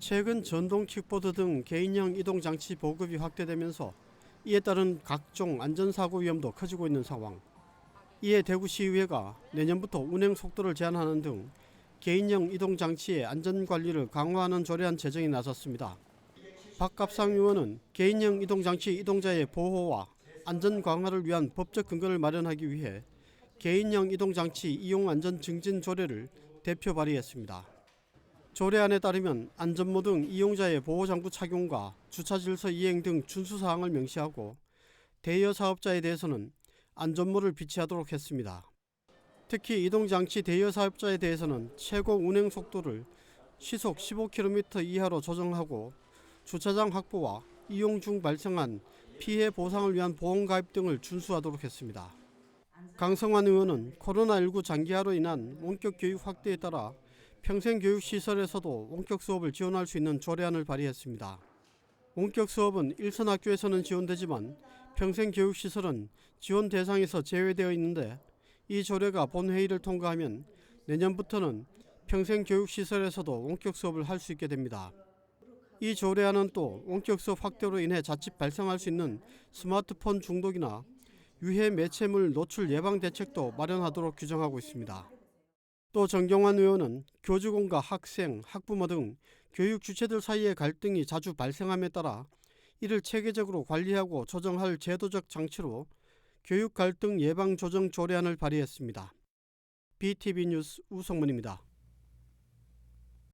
최근 전동 킥보드 등 개인형 이동 장치 보급이 확대되면서 이에 따른 각종 안전사고 위험도 커지고 있는 상황. 이에 대구시의회가 내년부터 운행 속도를 제한하는 등 개인형 이동 장치의 안전 관리를 강화하는 조례안 제정에 나섰습니다. 박갑상 의원은 개인형 이동 장치 이동자의 보호와 안전 강화를 위한 법적 근거를 마련하기 위해 개인형 이동 장치 이용 안전 증진 조례를 대표 발의했습니다. 조례안에 따르면 안전모 등 이용자의 보호장구 착용과 주차 질서 이행 등 준수 사항을 명시하고 대여 사업자에 대해서는 안전모를 비치하도록 했습니다. 특히 이동장치 대여 사업자에 대해서는 최고 운행 속도를 시속 15km 이하로 조정하고 주차장 확보와 이용 중 발생한 피해 보상을 위한 보험 가입 등을 준수하도록 했습니다. 강성환 의원은 코로나19 장기화로 인한 원격 교육 확대에 따라 평생교육시설에서도 원격 수업을 지원할 수 있는 조례안을 발의했습니다. 원격 수업은 일선 학교에서는 지원되지만 평생교육시설은 지원 대상에서 제외되어 있는데 이 조례가 본회의를 통과하면 내년부터는 평생교육시설에서도 원격 수업을 할 수 있게 됩니다. 이 조례안은 또 원격 수업 확대로 인해 자칫 발생할 수 있는 스마트폰 중독이나 유해 매체물 노출 예방 대책도 마련하도록 규정하고 있습니다. 또 정경환 의원은 교직원과 학생, 학부모 등 교육 주체들 사이의 갈등이 자주 발생함에 따라 이를 체계적으로 관리하고 조정할 제도적 장치로 교육 갈등 예방 조정 조례안을 발의했습니다. BTV 뉴스 우성문입니다.